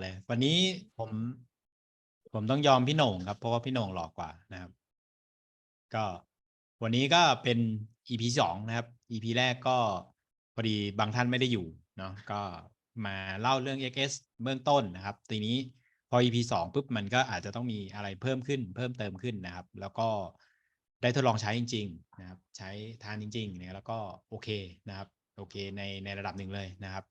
เลยวันนี้ผม ผมต้องยอมพี่โหน่งครับ เพราะว่าพี่โหน่งหล่อกว่านะครับ ก็วันนี้ก็เป็น EP สองนะครับ EP แรกก็พอดีบางท่านไม่ได้อยู่เนาะก็มาเล่าเรื่อง XS เบื้องต้นนะครับ ทีนี้พอ EP สองปุ๊บมันก็อาจจะต้องมีอะไรเพิ่มขึ้น เพิ่มเติมขึ้นนะครับ แล้วก็ได้ทดลองใช้จริง ๆ นะครับ ใช้ทานจริงๆเนี่ยแล้วก็โอเคนะครับ โอเคในในระดับหนึ่งเลยนะครับ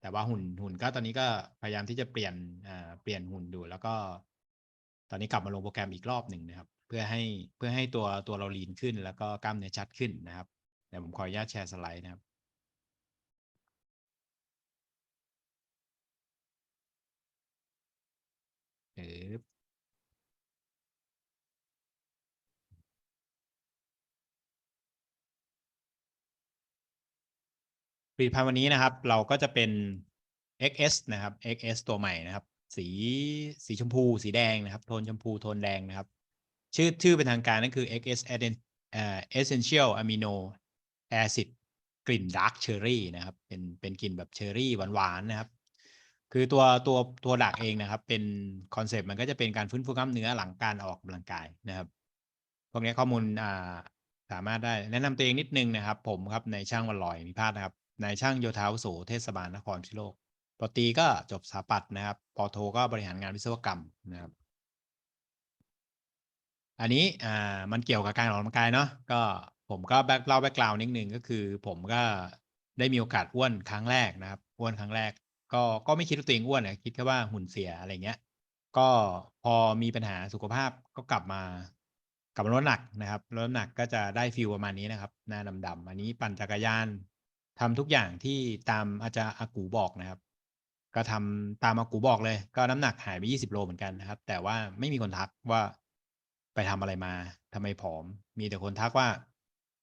แต่ว่าหุ่นหุ่นก็ตอนนี้ก็พยายามที่จะเปลี่ยนอ่าเปลี่ยนหุ่นดูแล้วก็ ตอนนี้กลับมาลงโปรแกรมอีกรอบหนึ่งนะครับ เพื่อให้เพื่อให้ตัวตัวเราลีนขึ้น แล้วก็กล้ามเนื้อชัดขึ้นนะครับเดี๋ยวผมขออนุญาตแชร์สไลด์นะครับเอ๊บ ผลิตภัณฑ์วันนี้นะครับ เราก็จะเป็น XS นะครับ XS ตัวใหม่นะครับ สีสีชมพูสีแดงนะครับ โทนชมพูโทนแดงนะครับ ชื่อชื่อเป็นทางการนั่นคือ XS Essential Amino Acid กลิ่น Dark Cherry นะครับ เป็นเป็นกลิ่นแบบเชอร์รี่หวานๆนะครับ คือตัวตัวตัวดักเองนะครับ เป็นคอนเซปต์มันก็จะเป็นการฟื้นฟูกล้ามเนื้อหลังการออกกำลังกายนะครับพวกนี้ข้อมูลอ่าสามารถได้แนะนำตัวเองนิดนึงนะครับ ผมครับในช่างวันลอยมีพาดนะครับ นายช่างโยธาวุโสเทศบาลนครพิโลกปตีก็จบสถาปัตย์นะครับปอโทก็บริหารงานวิศวกรรมนะครับ อันนี้อ่ามันเกี่ยวกับการออกกำลังกายเนาะก็ผมก็แบ็คเล่าแบ็กกราวนิดนึงก็คือ ผมก็ได้มีโอกาสอ้วนครั้งแรกนะครับอ้วนครั้งแรก ก็ก็ไม่คิดว่าตัวเองอ้วนนะคิดแค่ว่าหุ่นเสียอะไรเงี้ย ก็พอมีปัญหาสุขภาพก็กลับมากลับมาลดหนักนะครับลดน้ำหนักก็จะได้ฟิลประมาณนี้นะครับหน้าดำๆอันนี้ปั่นจักรยาน ทำทุกอย่างที่ตามอาจารย์อากูบอกนะครับ ก็ทำตามอากูบอกเลย ก็น้ำหนักหายไปยี่สิบโลเหมือนกันนะครับ แต่ว่าไม่มีคนทักว่าไปทำอะไรมาทำไมผอม มีแต่คนทักว่า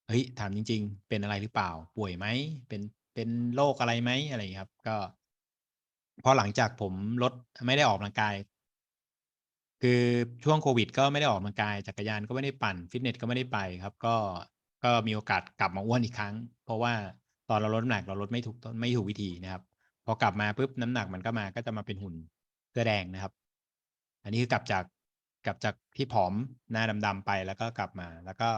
เฮ้ยถามจริง ๆ เป็นอะไรหรือเปล่า ป่วยไหมเป็นเป็นโรคอะไรไหมอะไรครับ ก็พอหลังจากผมลดไม่ได้ออกกำลังกาย คือช่วงโควิด ก็ไม่ได้ออกกำลังกายจักรยานก็ไม่ได้ปั่นฟิตเนสก็ไม่ได้ไปครับ ก็ก็มีโอกาสกลับมาอ้วนอีกครั้ง เพราะว่า ตอนเราลดน้ำหนักเราลดไม่ถูกไม่ถูกวิธีนะครับ พอกลับมาปุ๊บน้ำหนักมันก็มาก็จะมาเป็นหุ่นเสื้อแดงนะครับ อันนี้คือกลับจากกลับจากที่ผอมหน้าดำๆไปแล้วก็กลับมา แล้วก็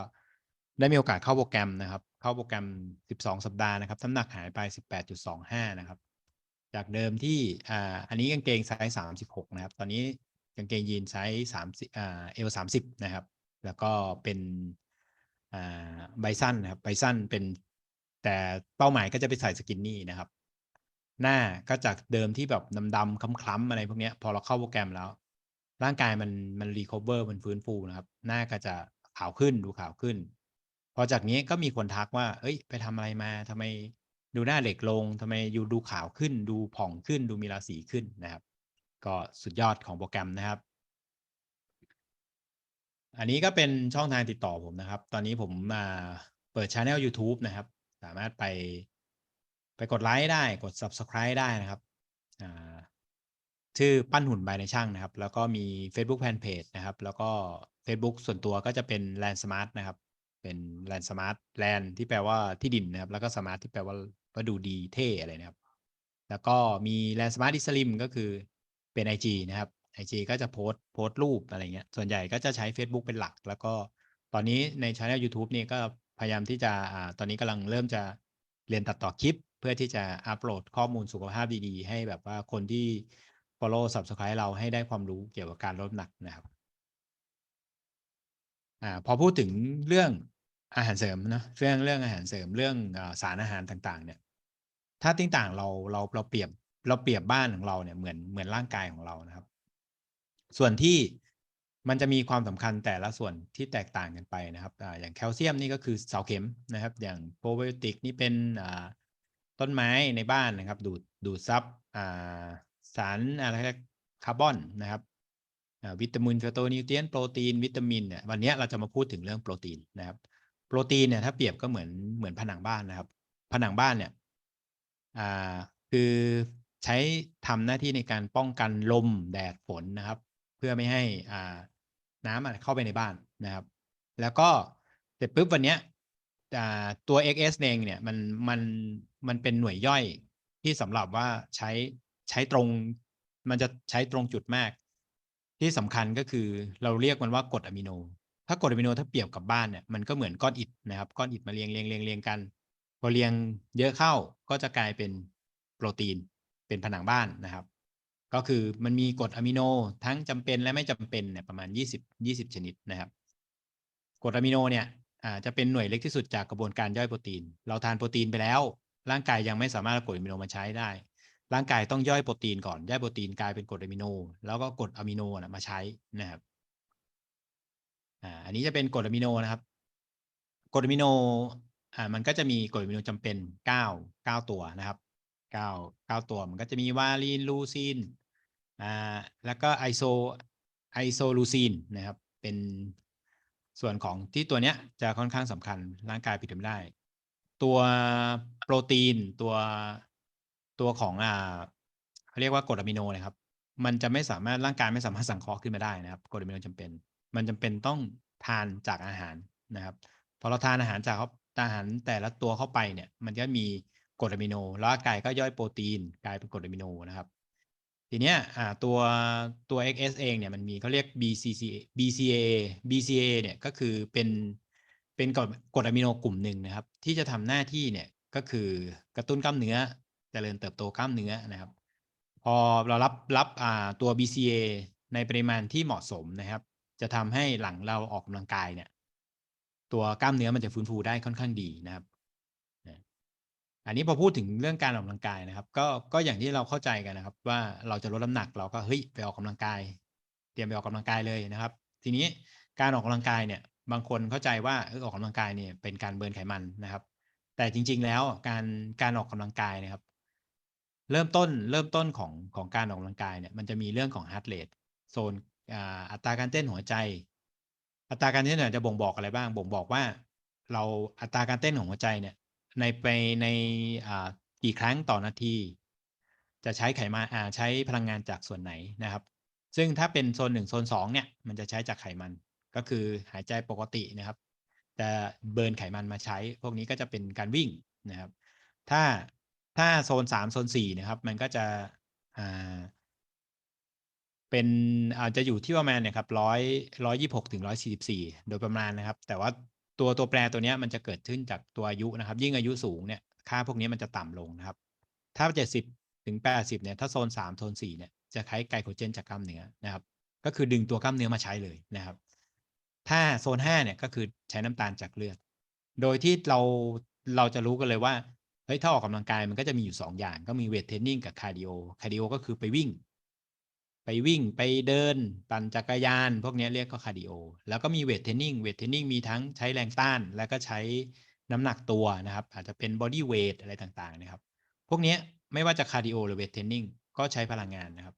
ได้มีโอกาสเข้าโปรแกรมนะครับ เข้าโปรแกรม 12 สัปดาห์นะครับน้ำหนักหายไป 18.25 นะครับ จากเดิมที่อ่าอันนี้กางเกงไซส์ 36 นะครับ ตอนนี้กางเกงยีนไซส์30อ่าเอล30 นะครับ แล้วก็เป็นอ่าไบสั้นนะครับไบสั้นเป็น แต่เป้าหมายก็จะไปใส่สกินนี่นะครับ หน้าก็จากเดิมที่แบบดำๆคล้ำๆอะไรพวกนี้พอเราเข้าโปรแกรมแล้ว ร่างกายมันมันรีคอเวอร์มันฟื้นฟูนะครับ หน้าก็จะขาวขึ้นดูขาวขึ้น พอจากนี้ก็มีคนทักว่า เอ้ย ไปทำอะไรมาทำไมดูหน้าเด็กลงทำไมอยู่ดูขาวขึ้น ดูผ่องขึ้น ดูมีราศีขึ้นนะครับ ก็สุดยอดของโปรแกรมนะครับอันนี้ก็เป็นช่องทางติดต่อผมนะครับ ตอนนี้ผมมาเปิดช anel YouTube นะครับ สามารถไปไปกดไลค์ได้กด subscribe ได้นะครับชื่อปั้นหุ่นบายในช่างนะครับ แล้วก็มี Facebook Fanpage นะครับ แล้วก็ Facebook ส่วนตัวก็จะเป็น Land Smart นะครับ เป็น Land Smart Land ที่แปลว่าที่ดินนะครับ แล้วก็ Smart ที่แปลว่าว่าดูดีเท่อะไรนะครับ แล้วก็มี Land Smart i Slim ก็คือเป็น IG นะครับ IG ก็จะโพสต์โพสต์รูปอะไรเงี้ย ส่วนใหญ่ก็จะใช้ Facebook เป็นหลัก แล้วก็ตอนนี้ในช anel YouTube นี่ก็ พยายามที่จะตอนนี้กำลังเริ่มจะเรียนตัดต่อคลิป เพื่อที่จะอัปโหลดข้อมูลสุขภาพดีๆ ให้แบบว่าคนที่ follow subscribe เราให้ได้ความรู้เกี่ยวกับการลดน้ำหนักนะครับอ่าพอพูดถึงเรื่องอาหารเสริมนะเรื่องเรื่องอาหารเสริมเรื่องสารอาหารต่างๆ เนี่ย ถ้าต่างๆเราเราเราเปรียบเราเปรียบบ้านของเราเนี่ยเหมือนเหมือนร่างกายของเรานะครับ ส่วนที่ มันจะมีความสำคัญแต่ละส่วนที่แตกต่างกันไปนะครับออย่างแคลเซียมนี่ก็คือเสาเข็มนะครับ อย่างโปรไบโอติกนี่เป็นต้นไม้ในบ้านนะครับ ดูดดูดซับสารอะไรคาร์บอนนะครับวิตามินฟโตนิวเทรียนโปรตีนวิตามินเนี่ยวันนี้เราจะมาพูดถึงเรื่องโปรตีนนะครับโปรตีนเนี่ยถ้าเปรียบก็เหมือนเหมือนผนังบ้านนะครับ ผนังบ้านเนี่ยคือใช้ทำหน้าที่ในการป้องกันลมแดดฝนนะครับ เพื่อไม่ให้อ่า น้ำเข้าไปในบ้านนะครับ แล้วก็เสร็จปุ๊บวันเนี้ยตัว XS เองเนี่ยมันมันมันเป็นหน่วยย่อยที่สำหรับว่าใช้ใช้ตรง มันจะใช้ตรงจุดมาก ที่สำคัญก็คือเราเรียกมันว่ากรดอะมิโน ถ้ากรดอะมิโนถ้าเปรียบกับบ้านเนี่ยมันก็เหมือนก้อนอิฐนะครับก้อนอิฐมาเรียงเรียงเรียงเรียงกันพอเรียงเยอะเข้าก็จะกลายเป็นโปรตีนเป็นผนังบ้านนะครับ ก็คือมันมีกรดอะมิโนทั้งจำเป็นและไม่จำเป็นเนี่ยประมาณ 20 20 ชนิดนะครับกรดอะมิโนเนี่ยอ่าจะเป็นหน่วยเล็กที่สุดจากกระบวนการย่อยโปรตีน เราทานโปรตีนไปแล้ว ร่างกายยังไม่สามารถกรดอะมิโนมาใช้ได้ ร่างกายต้องย่อยโปรตีนก่อนย่อยโปรตีนกลายเป็นกรดอะมิโน แล้วก็กรดอะมิโนนะมาใช้นะครับอ่าอันนี้จะเป็นกรดอะมิโนนะครับกรดอะมิโนอ่ามันก็จะมีกรดอะมิโนจำเป็นเก้าเก้าตัวนะครับเก้าเก้าตัวมันก็จะมีวาลีนลูซีน อ่าแล้วก็ไอโซไอโซลูซีนนะครับเป็นส่วนของที่ตัวเนี้ยจะค่อนข้างสำคัญร่างกายผลิตไม่ได้ ตัวโปรตีนตัวตัวของอ่าเขาเรียกว่ากรดอะมิโนนะครับ มันจะไม่สามารถร่างกายไม่สามารถสังเคราะห์ขึ้นมาได้นะครับกรดอะมิโนจำเป็น มันจำเป็นต้องทานจากอาหารนะครับพอเราทานอาหารจากาอาหารแต่ละตัวเข้าไปเนี่ย มันก็มีกรดอะมิโน แล้วร่างกายก็ย่อยโปรตีน กลายเป็นกรดอะมิโนนะครับ ทีเนี้ยอ่าตัวตัว XS เองเนี่ยมันมีเขาเรียก BCCA BCA BCA เนี่ยก็คือเป็นเป็นกรดกรดอะมิโนกลุ่มหนึ่งนะครับ ที่จะทำหน้าที่เนี่ยก็คือกระตุ้นกล้ามเนื้อเจริญเติบโตกล้ามเนื้อนะครับ พอเรารับรับอ่าตัว BCA ในปริมาณที่เหมาะสมนะครับ จะทำให้หลังเราออกกำลังกายเนี่ยตัวกล้ามเนื้อมันจะฟื้นฟูได้ค่อนข้างดีนะครับ อันนี้พอพูดถึงเรื่องการออกกำลังกายนะครับ ก็ก็อย่างที่เราเข้าใจกันนะครับ ว่าเราจะลดน้ำหนักเราก็เฮ้ยไปออกกำลังกาย เตรียมไปออกกำลังกายเลยนะครับ ทีนี้การออกกำลังกายเนี่ย บางคนเข้าใจว่าเออออกกำลังกายเนี่ยเป็นการเบิร์นไขมันนะครับ แต่จริง ๆ แล้วการการออกกำลังกายนะครับ เริ่มต้นเริ่มต้นของของการออกกำลังกายเนี่ยมันจะมีเรื่องของ heart rate โซนอัตราการเต้นหัวใจ อัตราการเต้นเนี่ยจะบ่งบอกอะไรบ้าง บ่งบอกว่า เราอัตราการเต้นของหัวใจเนี่ย ในไปในอ่ากี่ครั้งต่อนาที จะใช้ไขมันอ่าใช้พลังงานจากส่วนไหนนะครับ ซึ่งถ้าเป็นโซนหนึ่งโซนสองเนี่ยมันจะใช้จากไขมันก็คือหายใจปกตินะครับจะเบิร์นไขมันมาใช้ พวกนี้ก็จะเป็นการวิ่งนะครับ ถ้าถ้าโซนสามโซนสี่นะครับ มันก็จะอ่าเป็นอาจจะอยู่ที่ประมาณเนี่ยครับร้อยร้อยยี่หกถึงร้อยสี่สิบสี่โดยประมาณนะครับ แต่ว่า ตัวตัวแปรตัวนี้มันจะเกิดขึ้นจากตัวอายุนะครับ ยิ่งอายุสูงเนี่ยค่าพวกนี้มันจะต่ำลงนะครับ ถ้าเจ็ดสิบถึงแปดสิบเนี่ย ถ้าโซนสามโซนสี่เนี่ย จะใช้ไกลโคเจนจากกล้ามเนื้อนะครับ ก็คือดึงตัวกล้ามเนื้อมาใช้เลยนะครับ ถ้าโซนห้าเนี่ย ก็คือใช้น้ำตาลจากเลือด โดยที่เรา เราจะรู้กันเลยว่า เฮ้ย ถ้าออกกำลังกายมันก็จะมีอยู่สองอย่าง ก็มีเวทเทรนนิ่งกับคาร์ดิโอ คาร์ดิโอก็คือไปวิ่ง ไปวิ่งไปเดิน ปั่นจักรยาน พวกนี้เรียกก็คาร์ดิโอ แล้วก็มีเวทเทรนนิ่ง เวทเทรนนิ่งมีทั้งใช้แรงต้าน แล้วก็ใช้น้ำหนักตัวนะครับ อาจจะเป็นบอดี้เวทอะไรต่างๆนะครับ พวกนี้ไม่ว่าจะคาร์ดิโอหรือเวทเทรนนิ่งก็ใช้พลังงานนะครับ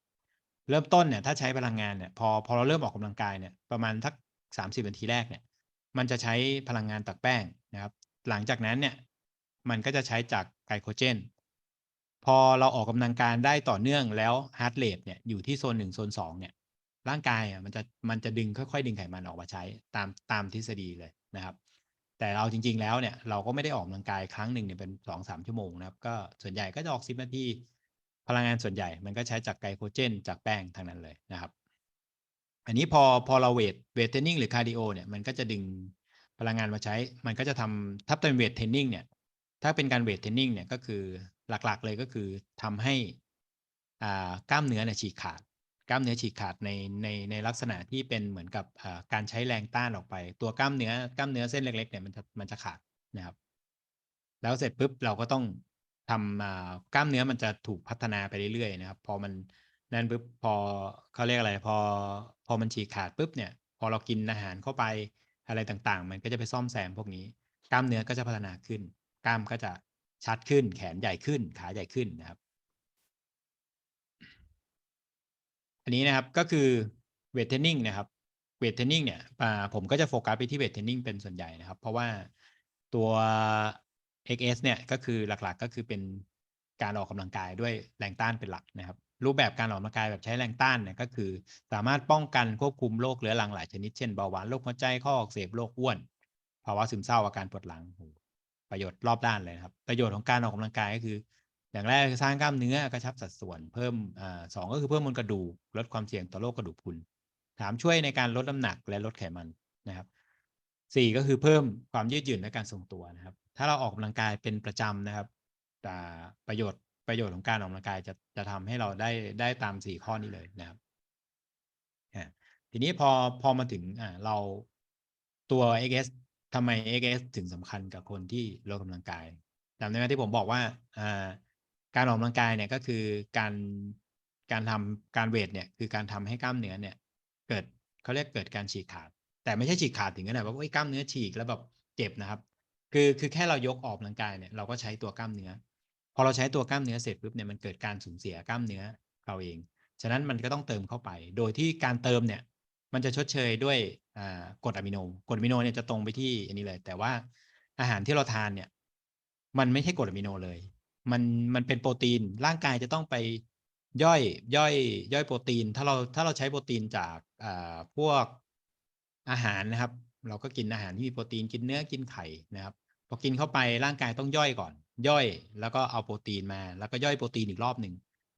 เริ่มต้นเนี่ยถ้าใช้พลังงานเนี่ยพอพอเราเริ่มออกกำลังกายเนี่ยประมาณทักสามสิบนาทีแรกเนี่ย มันจะใช้พลังงานจากแป้งนะครับ หลังจากนั้นเนี่ยมันก็จะใช้จากไกลโคเจน อเราออกกำลังกายได้ต่อเนื่องแล้วฮาร์ดเรทเนี่ยอยู่ที่โซนหนึ่งโซนสองเนี่ย ร่างกายอะมันจะมันจะดึงค่อยๆ ดึงไขมันออกมาใช้ตามตามทฤษฎีเลยนะครับ แต่เราจริง ๆ แล้วเนี่ยเราก็ไม่ได้ออกกำลังกายครั้งหนึ่งเนี่ยเป็นสองสามชั่วโมงนะครับ ก็ส่วนใหญ่ก็จะออกสิบนาทีพลังงานส่วนใหญ่มันก็ใช้จากไกลโคเจน จากแป้งทางนั้นเลยนะครับ อันนี้พอพอเราเวทเวทเทรนนิ่งหรือคาร์ดิโอเนี่ยมันก็จะดึงพลังงานมาใช้ มันก็จะทำถ้าเป็นเวทเทรนนิ่งเนี่ยถ้าเป็นการเวทเทรนนิ่งเนี่ยก็คือ หลักๆ เลยก็คือทำให้กล้ามเนื้อเนี่ยฉีกขาด กล้ามเนื้อฉีกขาดในในในลักษณะที่เป็นเหมือนกับการใช้แรงต้านออกไป ตัวกล้ามเนื้อกล้ามเนื้อเส้นเล็กๆเนี่ยมันจะมันจะขาดนะครับ แล้วเสร็จปุ๊บเราก็ต้องทำกล้ามเนื้อมันจะถูกพัฒนาไปเรื่อยๆนะครับ พอมันนั่นปุ๊บพอเขาเรียกอะไร พอพอมันฉีกขาดปุ๊บเนี่ย พอเรากินอาหารเข้าไปอะไรต่างๆ มันก็จะไปซ่อมแซมพวกนี้ กล้ามเนื้อก็จะพัฒนาขึ้น กล้ามก็จะ ชัดขึ้น แขนใหญ่ขึ้น ขาใหญ่ขึ้นนะครับ อันนี้นะครับก็คือเวทเทรนนิ่งนะครับเวทเทรนนิ่งเนี่ยผมก็จะโฟกัสไปที่เวทเทรนนิ่งเป็นส่วนใหญ่นะครับ เพราะว่าตัว XS เนี่ยก็คือหลักๆก็คือเป็นการออกกำลังกายด้วยแรงต้านเป็นหลักนะครับ รูปแบบการออกกำลังกายแบบใช้แรงต้านเนี่ยก็คือ สามารถป้องกันควบคุมโรคเรื้อรังหลายชนิดเช่นเบาหวานโรคหัวใจข้ออักเสบโรคอ้วน ภาวะซึมเศร้าอาการปวดหลังโอ้โห ประโยชน์รอบด้านเลยนะครับ ประโยชน์ของการออกกำลังกายก็คือ อย่างแรกคือสร้างกล้ามเนื้อกระชับสัดส่วน เพิ่มอสองก็คือเพิ่มมวลกระดูกลดความเสี่ยงต่อโรคกระดูกพรุนสามช่วยในการลดน้ำหนักและลดไขมันนะครับสี่ก็คือเพิ่มความยืดหยุ่นและการทรงตัวนะครับ ถ้าเราออกกำลังกายเป็นประจำนะครับแต่ประโยชน์ประโยชน์ของการออกกำลังกายจะจะทำให้เราได้ได้ตามสี่ข้อนี้เลยนะครับทีนี้พอพอมาถึงเราตัว XS ทำไม XS ถึงสำคัญกับคนที่ลดกำลังกายจำได้ไหมที่ผมบอกว่าการออกกำลังกายเนี่ยก็คือการการทำการเวทเนี่ยคือการทำให้กล้ามเนื้อเนี่ย เกิดเขาเรียกเกิดการฉีกขาด แต่ไม่ใช่ฉีกขาดถึงขนาดว่าโอ้กล้ามเนื้อฉีกแล้วแบบเจ็บนะครับ คือคือแค่เรายกออกกำลังกายเนี่ยเราก็ใช้ตัวกล้ามเนื้อ พอเราใช้ตัวกล้ามเนื้อเสร็จปุ๊บเนี่ยมันเกิดการสูญเสียกล้ามเนื้อเราเอง ฉะนั้นมันก็ต้องเติมเข้าไป โดยที่การเติมเนี่ย มันจะชดเชยด้วยกรดอะมิโนกรดอะมิโนเนี่ยจะตรงไปที่อันนี้เลย แต่ว่าอาหารที่เราทานเนี่ย มันไม่ใช่กรดอะมิโนเลย มันมันเป็นโปรตีนร่างกายจะต้องไปย่อยย่อย ย่อยโปรตีน ถ้าเราถ้าเราใช้โปรตีนจากพวกอาหารนะครับ เราก็กินอาหารที่มีโปรตีนกินเนื้อกินไข่นะครับพอกินเข้าไปร่างกายต้องย่อยก่อน ย่อยแล้วก็เอาโปรตีนมา แล้วก็ย่อยโปรตีนอีกรอบหนึ่ง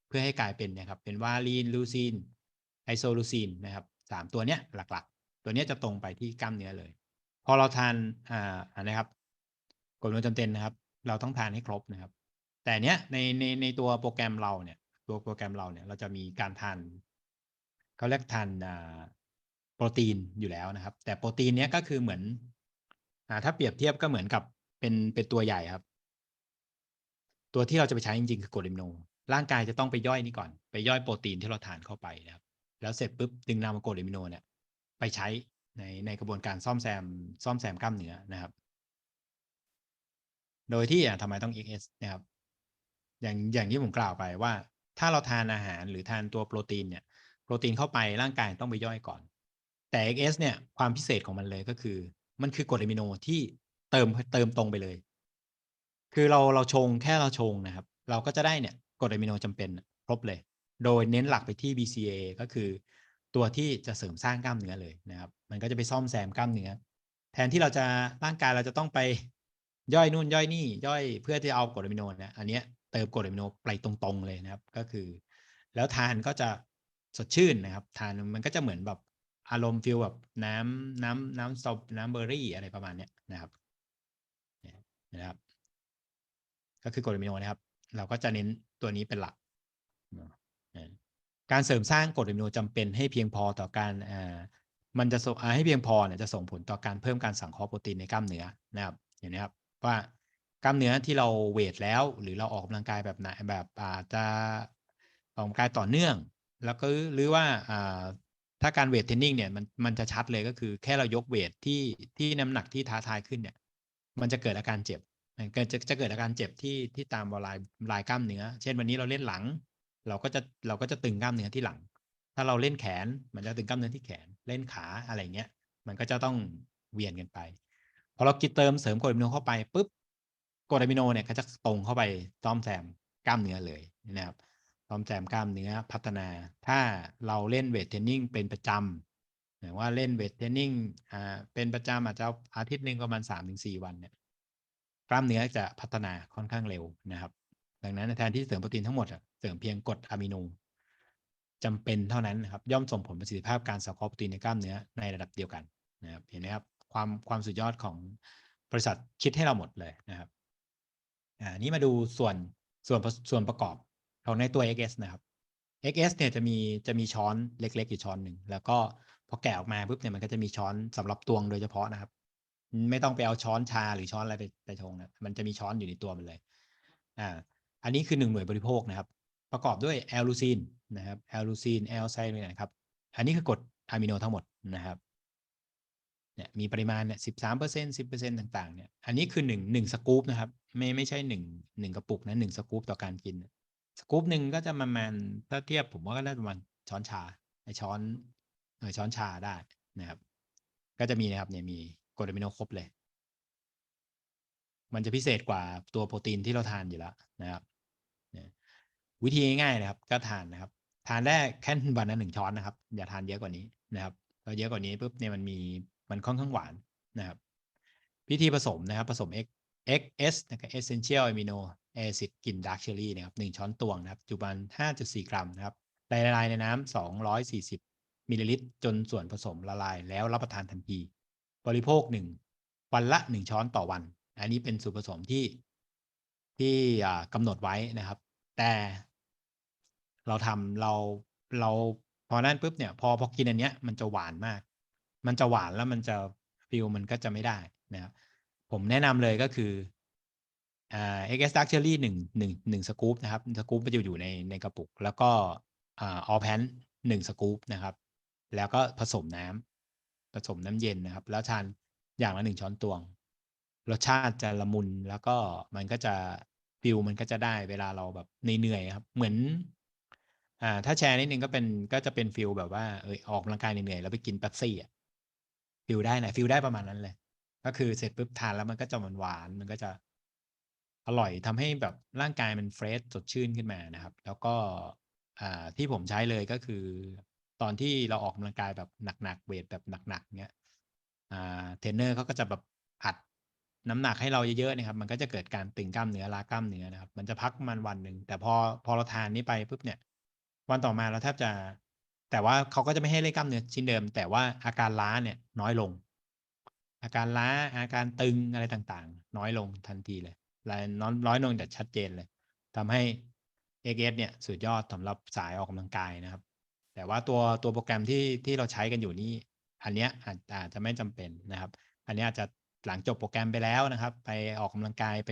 เพื่อให้กลายเป็นเนะครับเป็นวาลีนลูซีนไอโซลูซีนนะครับ สามตัวเนี้ยหลักๆ ตัวเนี้ยจะตรงไปที่กล้ามเนื้อเลย พอเราทานอ่านะครับกรดอะมินจำเป็นนะครับ เราต้องทานให้ครบนะครับ แต่เนี้ยในในในตัวโปรแกรมเราเนี่ย ตัวโปรแกรมเราเนี่ยเราจะมีการทานเขาเรียกทานอ่าโปรตีนอยู่แล้วนะครับ แต่โปรตีนเนี้ยก็คือเหมือนอ่าถ้าเปรียบเทียบก็เหมือนกับเป็นเป็นตัวใหญ่ครับ ตัวที่เราจะไปใช้จริงๆคือกรดอะมิโนร่างกายจะต้องไปย่อยนี่ก่อน ไปย่อยโปรตีนที่เราทานเข้าไปนะครับ แล้วเสร็จปุ๊บดึงนำกรดอะมิโนเนี่ยไปใช้ในในกระบวนการซ่อมแซม ซ่อมแซมกล้ามเนื้อนะครับ โดยที่อะทำไมต้อง XS นะครับ อย่างอย่างที่ผมกล่าวไปว่า ถ้าเราทานอาหารหรือทานตัวโปรตีนเนี่ย โปรตีนเข้าไปร่างกายต้องไปย่อยก่อน แต่ XS เนี่ยความพิเศษของมันเลยก็คือ มันคือกรดอะมิโนที่เติมเติมตรงไปเลย คือเราเราชงแค่เราชงนะครับ เราก็จะได้เนี่ยกรดอะมิโนจำเป็นครบเลย โดยเน้นหลักไปที่ BCA ก็คือ ตัวที่จะเสริมสร้างกล้ามเนื้อเลยนะครับ มันก็จะไปซ่อมแซมกล้ามเนื้อ แทนที่เราจะร่างกายเราจะต้องไปย่อยนู่นย่อยนี่ ย่อยเพื่อที่จะเอากรดอะมิโนเนี่ยอันเนี้ยเติมกรดอะมิโนไปตรงๆเลยนะครับ ก็คือ แล้วทานก็จะสดชื่นนะครับ ทานมันก็จะเหมือนแบบอารมณ์ฟิลแบบน้ำน้ำน้ำสตรอน้ำเบอร์รี่อะไรประมาณเนี้ยนะครับนะครับ ก็คือกรดอะมิโนนะครับ เราก็จะเน้นตัวนี้เป็นหลัก การเสริมสร้างกรดอะมิโนจำเป็นให้เพียงพอต่อการมันจะส่งให้เพียงพอเนี่ยจะส่งผลต่อการเพิ่มการสังเคราะห์โปรตีนในกล้ามเนื้อนะครับเห็นไหมครับว่ากล้ามเนื้อที่เราเวทแล้ว หรือเราออกกำลังกายแบบไหนแบบอาจจะออกกำลังกายต่อเนื่อง แล้วก็หรือว่าถ้าการเวทเทรนนิ่งเนี่ยมันมันจะชัดเลยก็คือแค่เรายกเวทที่ที่น้ำหนักที่ท้าทายขึ้นเนี่ย มันจะเกิดอาการเจ็บเกิดจะจะเกิดอาการเจ็บที่ที่ตามลายลายกล้ามเนื้อ เช่นวันนี้เราเล่นหลัง เราก็จะเราก็จะตึงกล้ามเนื้อที่หลัง ถ้าเราเล่นแขน มันจะตึงกล้ามเนื้อที่แขน เล่นขาอะไรเงี้ย มันก็จะต้องเวียนกันไป พอเรากินเติมเสริมกรดอะมิโนเข้าไปปุ๊บกรดอะมิโนเนี่ยก็จะตรงเข้าไปซ่อมแซมกล้ามเนื้อเลยนะครับซ่อมแซมกล้ามเนื้อพัฒนา ถ้าเราเล่นเวทเทรนนิ่งเป็นประจำหรือว่าเล่นเวทเทรนนิ่งอ่าเป็นประจำอาจจะอาทิตย์หนึ่งประมาณสามถึงสี่วันเนี่ยกล้ามเนื้อจะพัฒนาค่อนข้างเร็วนะครับ ดังนั้นแทนที่เสริมโปรตีนทั้งหมดอะ เสริมเพียงกรดอะมิโนจำเป็นเท่านั้นนะครับย่อมส่งผลประสิทธิภาพการสังเคราะห์โปรตีนในกล้ามเนื้อในระดับเดียวกันนะครับเห็นไหมครับความความสุดยอดของบริษัทคิดให้เราหมดเลยนะครับอ่านี้มาดูส่วนส่วนส่วนประกอบของในตัว XS นะครับ XS เนี่ยจะมีจะมีช้อนเล็ก ๆ อยู่ช้อนหนึ่งแล้วก็พอแกะออกมาปุ๊บเนี่ยมันก็จะมีช้อนสำหรับตวงโดยเฉพาะนะครับ ไม่ต้องไปเอาช้อนชาหรือช้อนอะไรไปไปชงนะมันจะมีช้อนอยู่ในตัวมันเลย อ่า อันนี้คือหนึ่งหน่วยบริโภคนะครับ ประกอบด้วยแอลลูซีนนะครับแอลลูซีนแอลไซเมนนะครับ อันนี้คือกรดอะมิโนทั้งหมดนะครับเนี่ยมีปริมาณเนี่ยสิบสามเปอร์เซ็นต์สิบเปอร์เซ็นต์ต่างๆเนี่ยอันนี้คือหนึ่งหนึ่งสกู๊ปนะครับ ไม่ไม่ใช่หนึ่งหนึ่งกระปุกนะหนึ่งสกู๊ปต่อการกิน สกู๊ปหนึ่งก็จะประมาณถ้าเทียบผมว่าก็ได้ประมาณช้อนชาไอช้อนเออช้อนชาได้นะครับ ก็จะมีนะครับเนี่ยมีกรดอะมิโนครบเลย มันจะพิเศษกว่าตัวโปรตีนที่เราทานอยู่แล้วนะครับ วิธีง่ายๆนะครับ ก็ทานนะครับ ทานได้แค่วันละหนึ่งช้อนนะครับ อย่าทานเยอะกว่านี้นะครับเราเยอะกว่านี้ปุ๊บเนี่ยมันมีมันค่อนข้างหวานนะครับ วิธีผสมนะครับ ผสม X XS นะครับ Essential Amino Acid กลิ่น Dark Cherry นะครับ1ช้อนตวงนะครับปัจจุบัน 5.4 กรัมนะครับละลายในน้ำ240มิลลิลิตร จนส่วนผสมละลายแล้วรับประทานทันที บริโภค1วันละ1ช้อนต่อวัน อันนี้เป็นส่วนผสมที่ที่อ่ากำหนดไว้นะครับ แต่ เราทำเราเราพอนั่นปุ๊บเนี่ยพอพอกินอันเนี้ยมันจะหวานมาก มันจะหวานแล้วมันจะฟิลมันก็จะไม่ได้นะครับผมแนะนำเลยก็คือเอ่า XS Dark Cherry หนึ่งหนึ่งหนึ่งสกู๊ปนะครับสกู๊ปมันจะอยู่ในในกระปุก แล้วก็อ่า all pan หนึ่งสกู๊ปนะครับ แล้วก็ผสมน้ำผสมน้ำเย็นนะครับ แล้วทานอย่างละหนึ่งช้อนตวง รสชาติจะละมุนแล้วก็มันก็จะฟิลมันก็จะได้เวลาเราแบบเหนื่อยๆครับ เหมือน อ่า ถ้าแชร์นิดนึงก็เป็นก็จะเป็นฟิลแบบว่าเออออกกำลังกายเหนื่อยๆแล้วไปกินเป๊ปซี่อะฟิลได้นะฟิลได้ประมาณนั้นเลย ก็คือเสร็จปุ๊บทานแล้วมันก็จะหวานๆมันก็จะอร่อยทำให้แบบร่างกายมันเฟรชสดชื่นขึ้นมานะครับ แล้วก็อ่าที่ผมใช้เลยก็คือ ตอนที่เราออกกำลังกายแบบหนักๆเวทแบบหนักๆเนี้ยอ่าเทรนเนอร์เขาก็จะแบบอัดน้ำหนักให้เราเยอะๆนะครับ มันก็จะเกิดการตึงกล้ามเนื้อล้ากล้ามเนื้อนะครับ มันจะพักมันวันหนึ่งแต่พอพอเราทานนี้ไปปุ๊บเนี่ย วันต่อมาเราแทบจะ แต่ว่าเขาก็จะไม่ให้เล่นกล้ามเนื้อชิ้นเดิม แต่ว่าอาการล้าเนี่ยน้อยลง อาการล้าอาการตึงอะไรต่างๆ น้อยลงทันทีเลยรายน้อยน้อยลงแต่ชัดเจนเลยทำให้ XS เนี่ยสุดยอดสำหรับสายออกกำลังกายนะครับ แต่ว่าตัวตัวโปรแกรมที่ที่เราใช้กันอยู่นี่อันเนี้ยอาจอาจจะไม่จำเป็นนะครับ อันเนี้ยอาจจะหลังจบโปรแกรมไปแล้วนะครับ ไปออกกำลังกายไป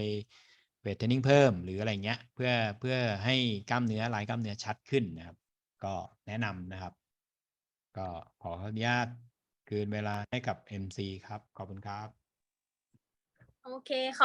เวทเทรนนิ่งเพิ่มหรืออะไรเงี้ยเพื่อเพื่อให้กล้ามเนื้อลายกล้ามเนื้อชัดขึ้นนะครับ ก็แนะนำนะครับ ก็ขออนุญาตคืนเวลาให้กับ MC ครับ ขอบคุณครับ โอเคค่ะ